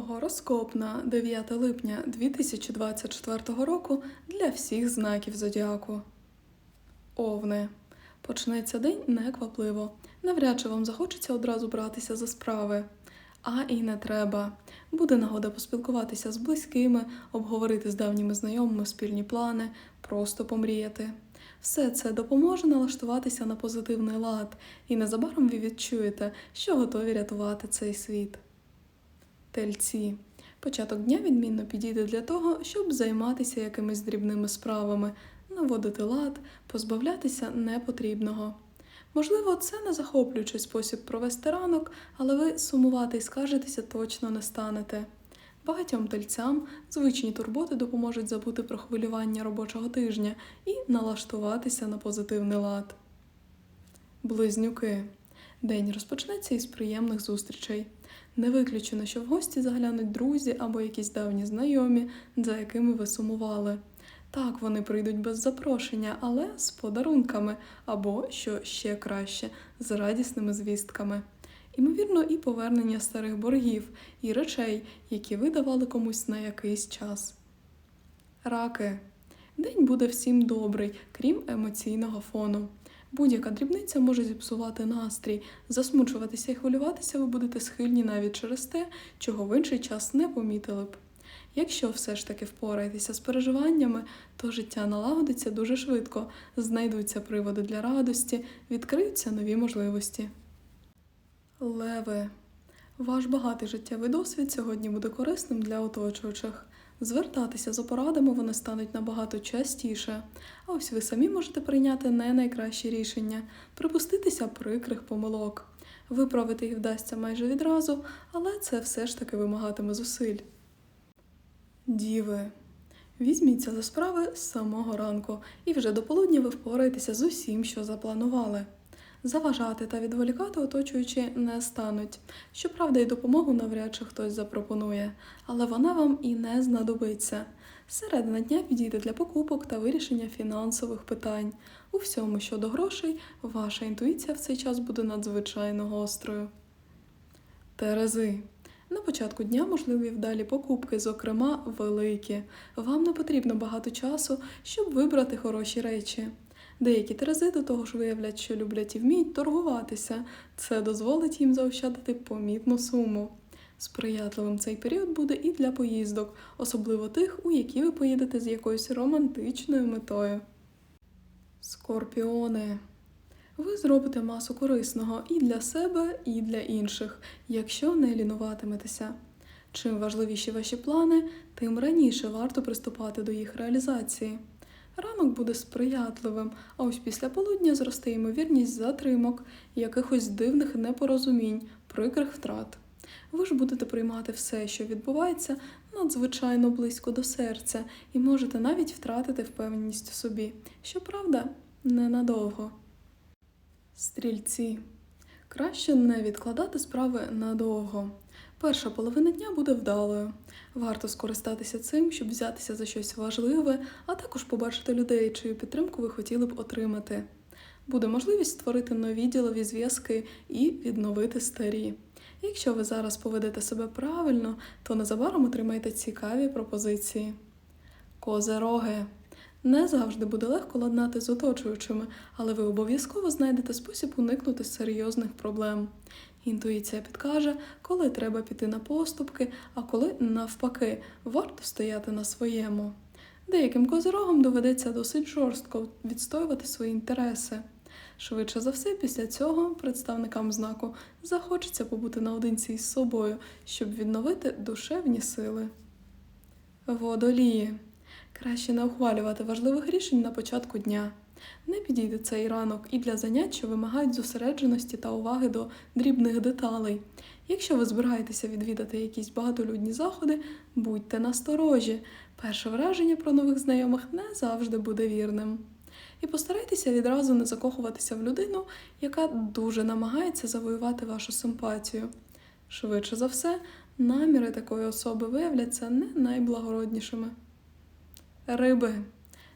Гороскоп на 9 липня 2024 року для всіх знаків зодіаку. Овни. Почнеться день неквапливо. Навряд чи вам захочеться одразу братися за справи. А і не треба. Буде нагода поспілкуватися з близькими, обговорити з давніми знайомими спільні плани, просто помріяти. Все це допоможе налаштуватися на позитивний лад, і незабаром ви відчуєте, що готові рятувати цей світ. Тельці. Початок дня відмінно підійде для того, щоб займатися якимись дрібними справами, наводити лад, позбавлятися непотрібного. Можливо, це не захоплюючий спосіб провести ранок, але ви сумувати і скаржитися точно не станете. Багатьом тельцям звичні турботи допоможуть забути про хвилювання робочого тижня і налаштуватися на позитивний лад. Близнюки. День розпочнеться із приємних зустрічей. Не виключено, що в гості заглянуть друзі або якісь давні знайомі, за якими ви сумували. Так, вони прийдуть без запрошення, але з подарунками, або, що ще краще, з радісними звістками. Імовірно, і повернення старих боргів, і речей, які ви давали комусь на якийсь час. Раки. День буде всім добрий, крім емоційного фону. Будь-яка дрібниця може зіпсувати настрій, засмучуватися і хвилюватися ви будете схильні навіть через те, чого в інший час не помітили б. Якщо все ж таки впораєтеся з переживаннями, то життя налагодиться дуже швидко, знайдуться приводи для радості, відкриються нові можливості. Леви. Ваш багатий життєвий досвід сьогодні буде корисним для оточуючих. Звертатися за порадами вони стануть набагато частіше, а ось ви самі можете прийняти не найкращі рішення, припуститися прикрих помилок. Виправити їх вдасться майже відразу, але це все ж таки вимагатиме зусиль. Діви. Візьміться за справи з самого ранку, і вже до полудня ви впораєтеся з усім, що запланували. Заважати та відволікати оточуючі не стануть. Щоправда, і допомогу навряд чи хтось запропонує, але вона вам і не знадобиться. Середина дня підійде для покупок та вирішення фінансових питань. У всьому щодо грошей, ваша інтуїція в цей час буде надзвичайно гострою. Терези. На початку дня можливі вдалі покупки, зокрема великі. Вам не потрібно багато часу, щоб вибрати хороші речі. Деякі терези до того ж виявлять, що люблять і вміють торгуватися. Це дозволить їм заощадити помітну суму. Сприятливим цей період буде і для поїздок, особливо тих, у які ви поїдете з якоюсь романтичною метою. Скорпіони. Ви зробите масу корисного і для себе, і для інших, якщо не лінуватиметеся. Чим важливіші ваші плани, тим раніше варто приступати до їх реалізації. Ранок буде сприятливим, а ось після полудня зросте ймовірність затримок, якихось дивних непорозумінь, прикрих втрат. Ви ж будете приймати все, що відбувається, надзвичайно близько до серця, і можете навіть втратити впевненість в собі. Щоправда, ненадовго. Стрільці. Краще не відкладати справи надовго. Перша половина дня буде вдалою. Варто скористатися цим, щоб взятися за щось важливе, а також побачити людей, чию підтримку ви хотіли б отримати. Буде можливість створити нові ділові зв'язки і відновити старі. Якщо ви зараз поведете себе правильно, то незабаром отримаєте цікаві пропозиції. Козероги. Не завжди буде легко ладнати з оточуючими, але ви обов'язково знайдете спосіб уникнути серйозних проблем. Інтуїція підкаже, коли треба піти на поступки, а коли навпаки варто стояти на своєму. Деяким козирогам доведеться досить жорстко відстоювати свої інтереси. Швидше за все, після цього представникам знаку захочеться побути наодинці із собою, щоб відновити душевні сили. Водолії. Краще не ухвалювати важливих рішень на початку дня. Не підійде цей ранок і для занять, що вимагають зосередженості та уваги до дрібних деталей. Якщо ви збираєтеся відвідати якісь багатолюдні заходи, будьте насторожі. Перше враження про нових знайомих не завжди буде вірним. І постарайтеся відразу не закохуватися в людину, яка дуже намагається завоювати вашу симпатію. Швидше за все, наміри такої особи виявляться не найблагороднішими. Риби.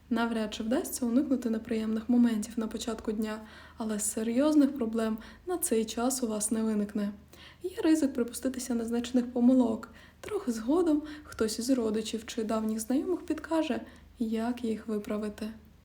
Навряд чи вдасться уникнути неприємних моментів на початку дня, але серйозних проблем на цей час у вас не виникне. Є ризик припуститися незначних помилок. Трохи згодом хтось із родичів чи давніх знайомих підкаже, як їх виправити.